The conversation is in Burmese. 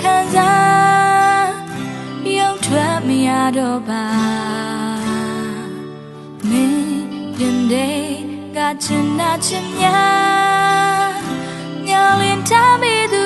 ခံစားရုံထွက်မရတော့ပါမင်းရင်တဲ့ကချင်နာချင်များညာလင်ထားမိသူ